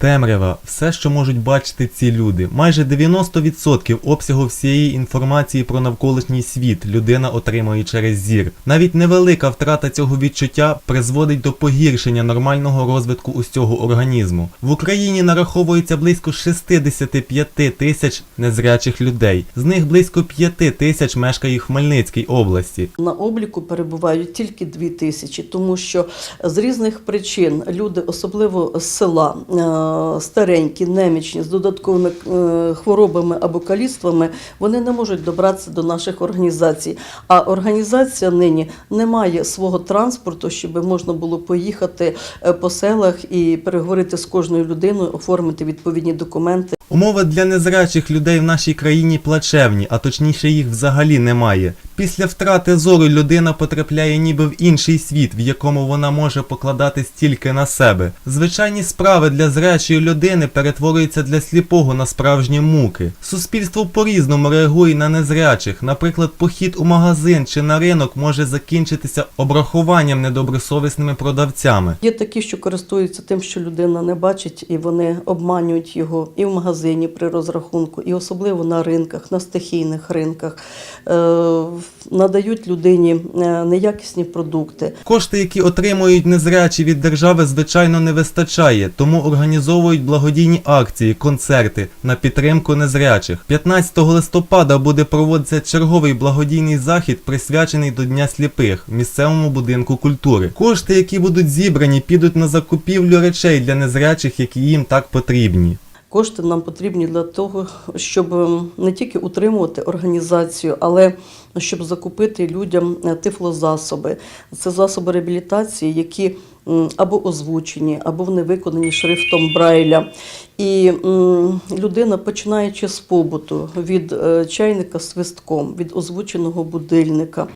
Темрява все, що можуть бачити ці люди. Майже 90% обсягу всієї інформації про навколишній світ людина отримує через зір. Навіть невелика втрата цього відчуття призводить до погіршення нормального розвитку усього організму. В Україні нараховується близько 65 тисяч незрячих людей. З них близько 5 тисяч мешкає в Хмельницькій області. На обліку перебувають тільки дві тисячі, тому що з різних причин люди, особливо з села, е, старенькі, немічні, з додатковими е, хворобами або каліцтвами, вони не можуть добратися до наших організацій. А організація нині не має свого транспорту, щоб можна було поїхати е, по селах і переговорити з кожною людиною, оформити відповідні документи. Умови для незрячих людей в нашій країні плачевні, а точніше їх взагалі немає. Після втрати зору людина потрапляє ніби в інший світ, в якому вона може покладатись тільки на себе. Звичайні справи для зрячої людини перетворюються для сліпого на справжні муки. Суспільство по-різному реагує на незрячих. Наприклад, похід у магазин чи на ринок може закінчитися обрахуванням недобросовісними продавцями. Є такі, що користуються тим, що людина не бачить, і вони обманюють його і в магазині при розрахунку, і особливо на ринках, на стихійних ринках, е, надають людині е, неякісні продукти. Кошти, які отримують незрячі від держави, звичайно не вистачає, тому організовують благодійні акції, концерти на підтримку незрячих. 15 листопада буде проводитися черговий благодійний захід, присвячений до Дня сліпих в місцевому будинку культури. Кошти, які будуть зібрані, підуть на закупівлю речей для незрячих, які їм так потрібні. Кошти нам потрібні для того, щоб ем, не тільки утримувати організацію, але щоб закупити людям е, тифлозасоби. Це засоби реабілітації, які або озвучені, або вони виконані шрифтом Брайля. І людина, починаючи з побуту, від е, чайника свистком, від озвученого будильника,